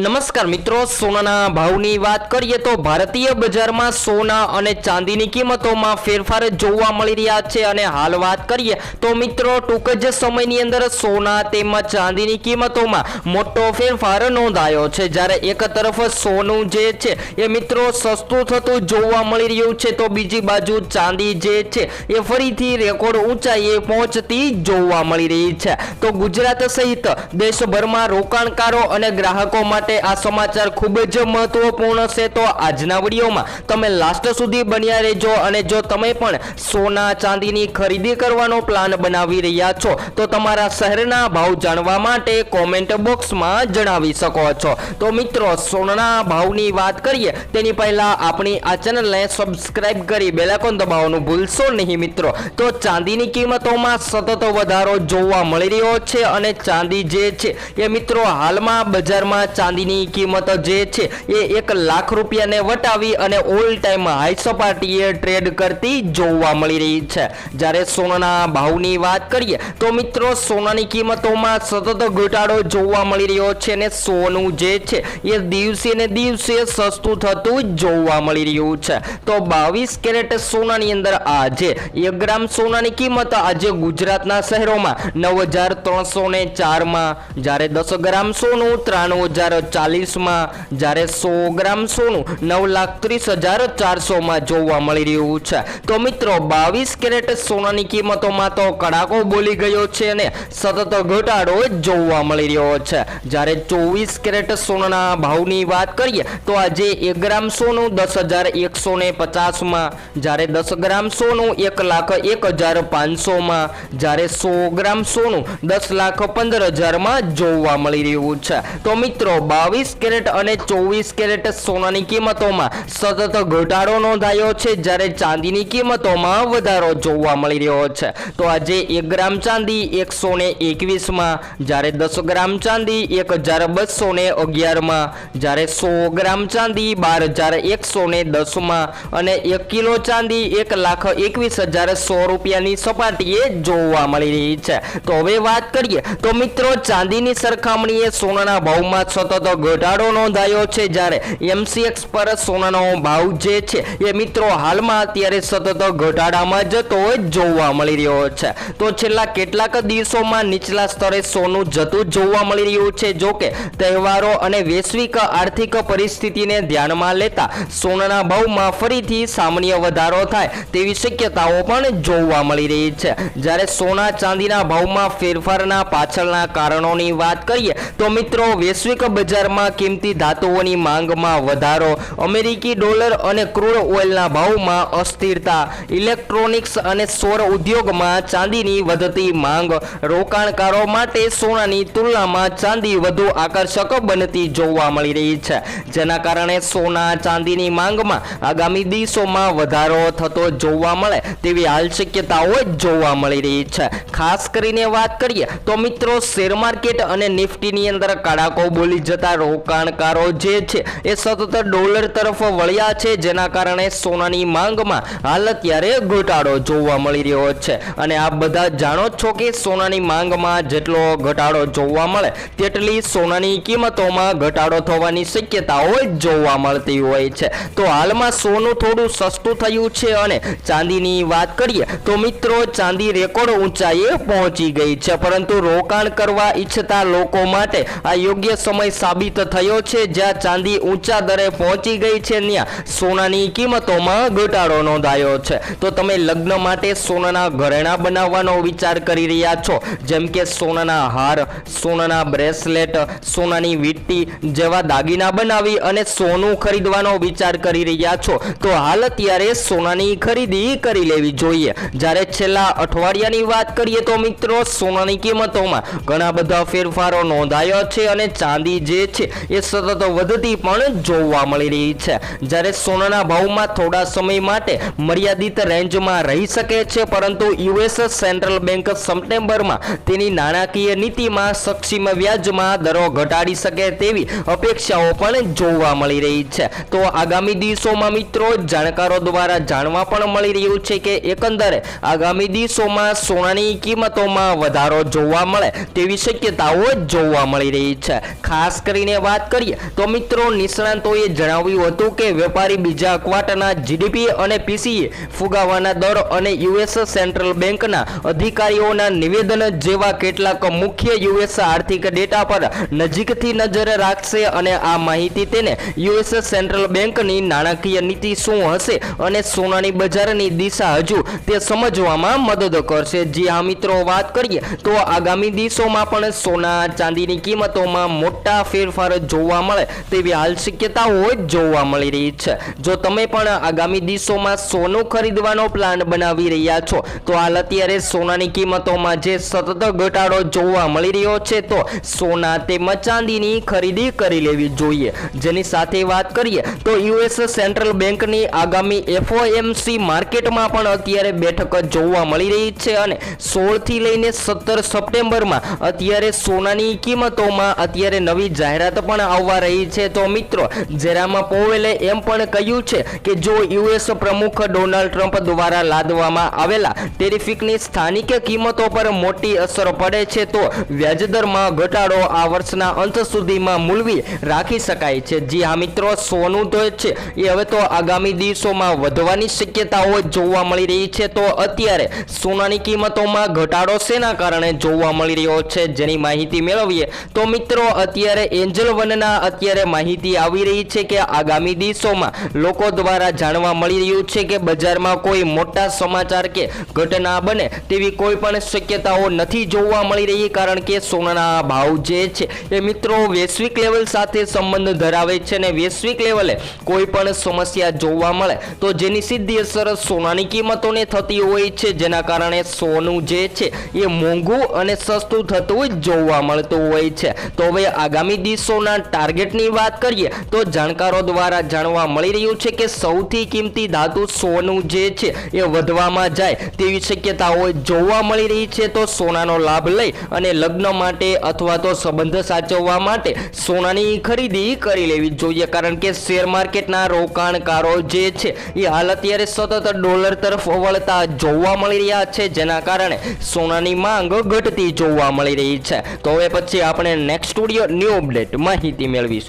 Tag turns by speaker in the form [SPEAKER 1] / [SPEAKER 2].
[SPEAKER 1] no નમસ્કાર મિત્રો, સોનાના ભાવની વાત કરીએ તો ભારતીય બજારમાં સોના અને ચાંદીની કિંમતોમાં ફેરફાર જોવા મળી રહ્યા છે અને હાલ વાત કરીએ તો મિત્રો, ટૂંક જ સમયની અંદર સોના તેમજ ચાંદીની કિંમતોમાં મોટો ફેરફાર નોંધાયો છે. જ્યારે એક તરફ સોનું જે છે એ મિત્રો સસ્તું થતું જોવા મળી રહ્યું છે, તો બીજી બાજુ ચાંદી જે છે એ ફરીથી રેકોર્ડ ઊંચાઈએ પહોંચતી જોવા મળી રહી છે. તો ગુજરાત સહિત દેશભરમાં રોકાણકારો અને ગ્રાહકો માટે આ સમાચાર ખૂબ જ મહત્વપૂર્ણ છે. તો આજના વિડીયોમાં તમે લાસ્ટ સુધી બન્યા રહેજો અને જો તમે પણ સોના ચાંદીની ખરીદી કરવાનો પ્લાન બનાવી રહ્યા છો, તો તમારા શહેરના ભાવ જાણવા માટે કોમેન્ટ બોક્સમાં જણાવી શકો છો. તો મિત્રો સોનાના ભાવની વાત કરીએ, તેની પહેલાં આપણી આ ચેનલને સબસ્ક્રાઇબ કરી બેલાકોન દબાવવાનું ભૂલશો નહીં મિત્રો. તો ચાંદીની કિંમતોમાં સતત વધારો જોવા મળી રહ્યો છે અને ચાંદી જે છે, એ મિત્રો હાલમાં બજારમાં ચાંદીની કિંમત જે છે એ એક લાખ રૂપિયાને વટાવી અને ઓલ ટાઈમ હાઈ સપાટીએ ટ્રેડ કરતી જોવા મળી રહી છે. જ્યારે સોનાના ભાવની વાત કરીએ તો મિત્રો સોનાની કિંમતોમાં સતત ઘટાડો જોવા મળી રહ્યો છે અને સોનું જે છે એ દિવસે ને દિવસે સસ્તું થતું જોવા મળી રહ્યું છે. તો બાવીસ કેરેટ સોનાની અંદર આજે એક ગ્રામ સોનાની કિંમત આજે ગુજરાતના શહેરોમાં નવ હજાર ત્રણસો ને ચારમાં, જ્યારે દસ ગ્રામ સોનું ત્રાણું હજાર ચાલીસમાં જ્યારે સો ગ્રામ સોનું નવ લાખ ત્રીસ હજાર ચારસોમાં જોવા મળી રહ્યું છે. તો મિત્રો, બાવીસ કેરેટ સોનાની કિંમતોમાં તો કડાકો બોલી ગયો છે અને સતત ઘટાડો જોવા મળી રહ્યો છે. જ્યારે ચોવીસ કેરેટ સોનાના ભાવની વાત કરીએ, તો આજે એક ગ્રામ સોનું દસ હજાર એકસો ને પચાસમાં, જ્યારે દસ ગ્રામ સોનું એક લાખ એક હજાર પાંચસોમાં, જ્યારે સો ગ્રામ સોનું દસ લાખ પંદર હજારમાં જોવા મળી રહ્યું છે. તો મિત્રો, બાવીસ કેરેટ અને ચોવીસ કેરેટ સોનાની કિંમતોમાં સતત ઘટાડો નોંધાયો છે. જ્યારે ચાંદીની કિંમતોમાં વધારો જોવા મળી રહ્યો છે. તો આજે એક ગ્રામ ચાંદી એકસો ને એકવીસમાં, જ્યારે દસ ગ્રામ ચાંદી એક હજાર બસો ને અગિયારમાં, જ્યારે સો ગ્રામ ચાંદી બાર હજાર એકસો ને દસમાં અને એક કિલો ચાંદી એક લાખ એકવીસ હજાર સો રૂપિયાની સપાટીએ જોવા મળી રહી છે. તો હવે વાત કરીએ. તો મિત્રો, ચાંદીની સરખામણીએ સોનાના ભાવમાં સતત ઘટાડો નોંધાયો છે જ્યારે એમસીએક્સ પર સોનાનો ભાવ જે છે એ મિત્રો હાલમાં અત્યારે સતત ઘટાડામાં જતો જોવા મળી રહ્યો છે. તો છેલ્લા કેટલાક દિવસોમાં નીચલા સ્તરે સોનું જતું જોવા મળી રહ્યું છે. જોકે તહેવારો અને વૈશ્વિક આર્થિક પરિસ્થિતિને ધ્યાનમાં લેતા સોનાના ભાવમાં ફરીથી સામાન્ય વધારો થાય તેવી શક્યતાઓ પણ જોવા મળી રહી છે. જ્યારે સોના ચાંદીના ભાવમાં ફેરફારના પાછળના કારણોની વાત કરીએ તો મિત્રો વૈશ્વિક બજારમાં કિંમતી ધાતુઓની માંગમાં વધારો. અમેરિકી ડોલર અને ક્રૂડ ઓઇલના ભાવમાં અસ્થિરતા. ઇલેક્ટ્રોનિક્સ અને સૌર ઉદ્યોગમાં ચાંદીની વધતી માંગ. રોકાણકારો માટે સોનાની તુલનામાં ચાંદી વધુ આકર્ષક બનતી જોવા મળી રહી છે. જેના કારણે સોના ચાંદીની માંગમાં આગામી દિવસોમાં વધારો થતો જોવા મળે તેવી હાલ શક્યતાઓ જોવા મળી રહી છે. ખાસ કરીને વાત કરીએ તો મિત્રો શેર માર્કેટ અને નિફ્ટીની અંદર કડાકો બોલી જતા રોકાણકારો જે છે, એ સતત ડોલર તરફ વળ્યા છે, જેના કારણે સોનાની માંગમાં હાલ અત્યારે ઘટાડો જોવા મળી રહ્યો છે. અને આ બધા જાણો છો કે સોનાની માંગમાં જેટલો ઘટાડો જોવા મળે, તેટલી સોનાની કિંમતોમાં ઘટાડો થવાની શક્યતાઓ જોવા મળતી હોય છે. તો હાલમાં સોનું થોડું સસ્તું થયું છે અને ચાંદીની વાત કરીએ, તો મિત્રો ચાંદી રેકોર્ડ ઊંચાઈએ પહોંચી ગઈ છે. પરંતુ રોકાણ કરવા ઈચ્છતા લોકો માટે આ યોગ્ય સમય સાબિત થયો છે, જ્યાં ચાંદી ઊંચા દરે પહોંચી ગઈ છે ત્યાં સોનાની કિંમતોમાં ઘટાડો નોંધાયો છે. તો તમે લગ્ન માટે સોનાના ઘરેણા બનાવવાનો વિચાર કરી રહ્યા છો, જેમ કે સોનાના હાર, સોનાના બ્રેસલેટ, સોનાની વીટી જેવા દાગીના બનાવી અને સોનું ખરીદવાનો વિચાર કરી રહ્યા છો. તો હાલ અત્યારે સોનાની ખરીદી કરી લેવી જોઈએ. જ્યારે છેલ્લા અઠવાડિયાની વાત કરીએ તો મિત્રો, સોનાની કિંમતોમાં ઘણા બધા ફેરફારો નોંધાયો છે અને ચાંદી જે છે એ સતત વધતી પણ જોવા મળી રહી છે. જ્યારે સોનાના ભાવમાં થોડા સમય માટે મર્યાદિત રેન્જમાં રહી શકે છે, પરંતુ યુએસ સેન્ટ્રલ બેંક સપ્ટેમ્બરમાં તેની નાણાકીય નીતિમાં સક્ષમ વ્યાજમાં દરો ઘટાડી શકે તેવી અપેક્ષાઓ પણ જોવા મળી રહી છે. તો આગામી દિવસોમાં મિત્રો, જાણકારો દ્વારા જાણવા પણ મળી રહ્યું છે કે એકંદરે આગામી દિવસોમાં સોનાની કિંમતોમાં વધારો જોવા મળે તેવી શક્યતાઓ જોવા મળી રહી છે. ખાસ કરીને લઈને વાત કરીએ, તો મિત્રો નિષ્ણાંતોએ જણાવ્યું હતું કે વેપારી બીજા ક્વાર્ટરના જીડીપી અને પીસીએ ફુગાવાના દર અને યુએસ સેન્ટ્રલ બેંકના અધિકારીઓના નિવેદન જેવા કેટલાક મુખ્ય યુએસ આર્થિક ડેટા પર નજીકથી નજર રાખશે અને આ માહિતી તેને યુએસ સેન્ટ્રલ બેંકની નાણાકીય નીતિ શું હશે અને સોનાની બજારની દિશા હજુ તે સમજવામાં મદદ કરશે. જી હા, મિત્રો, વાત કરીએ, તો આગામી દિવસોમાં પણ સોના ચાંદીની કિંમતોમાં મોટા ફેરફાર જોવા મળે તેવી હાલ શક્યતાઓ જોવા મળી રહી છે. જો તમે પણ આગામી દિવસોમાં સોનું ખરીદવાનો પ્લાન બનાવી રહ્યા છો, તો હાલ અત્યારે સોનાની કિંમતોમાં જે સતત ઘટાડો જોવા મળી રહ્યો છે, તો સોના તેમજ ચાંદીની ખરીદી કરી લેવી જોઈએ. જેની સાથે વાત કરીએ, તો યુએસ સેન્ટ્રલ બેંકની આગામી એફઓએમસી માર્કેટમાં પણ અત્યારે બેઠક જોવા મળી રહી છે અને સોળથી લઈને સત્તર સપ્ટેમ્બરમાં અત્યારે સોનાની કિંમતોમાં અત્યારે નવી જાહેરાત પણ આવવા રહી છે. તો મિત્રો, જેરામાં પોવેલે એમ પણ કહ્યું છે કે જો યુએસ પ્રમુખ ડોનાલ્ડ ટ્રમ્પ દ્વારા લાદવામાં આવેલા ટેરિફિકની સ્થાનિક કિંમતો પર મોટી અસર પડે છે, તો વ્યાજદરમાં ઘટાડો આ વર્ષના અંત સુધીમાં મૂલવી રાખી શકાય છે. જી હા, મિત્રો, સોનું તો છે. એ હવે તો આગામી દિવસોમાં વધવાની શક્યતાઓ જોવા મળી રહી છે. તો અત્યારે સોનાની કિંમતોમાં ઘટાડો શેના કારણે જોવા મળી રહ્યો છે, જેની માહિતી મેળવીએ. તો મિત્રો, અત્યારે એન્જલ વનના અત્યારે માહિતી આવી રહી છે કે આગામી દિવસોમાં લોકો દ્વારા જાણવા મળી રહ્યું છે કે બજારમાં કોઈ મોટા સમાચાર કે ઘટના બને તેવી કોઈ પણ શક્યતાઓ નથી જોવા મળી રહી, કારણ કે સોનાના ભાવ જે છે એ મિત્રો વૈશ્વિક લેવલ સાથે સંબંધ ધરાવે છે અને વૈશ્વિક લેવલે કોઈ પણ સમસ્યા જોવા મળે તો જેની સીધી અસર સોનાની કિંમતોને થતી હોય છે, જેના કારણે સોનું જે છે એ મોંઘું અને સસ્તું થતું જોવા મળતું હોય છે. તો હવે આગામી દિવસોના ટાર્ગેટની વાત કરીએ, તો જાણકારો દ્વારા જાણવા મળી રહ્યું છે કે સૌથી કિંમતી ધાતુ સોનું જે છે, એ વધવામાં જાય તેવી શક્યતાઓ જોવા મળી રહી છે. તો સોનાનો લાભ લઈ અને લગ્ન માટે અથવા તો સંબંધ સાચવવા માટે સોનાની ખરીદી કરી લેવી જોઈએ. કારણ કે શેર માર્કેટના રોકાણકારો જે છે, એ હાલ અત્યારે સતત ડોલર તરફ વળતા જોવા મળી રહ્યા છે, જેના કારણે સોનાની માંગ ઘટતી જોવા મળી રહી છે. તો હવે પછી આપણે નેક્સ્ટ સ્ટુડિયો ન્યૂ અપડેટ માહિતી મેળવીશું.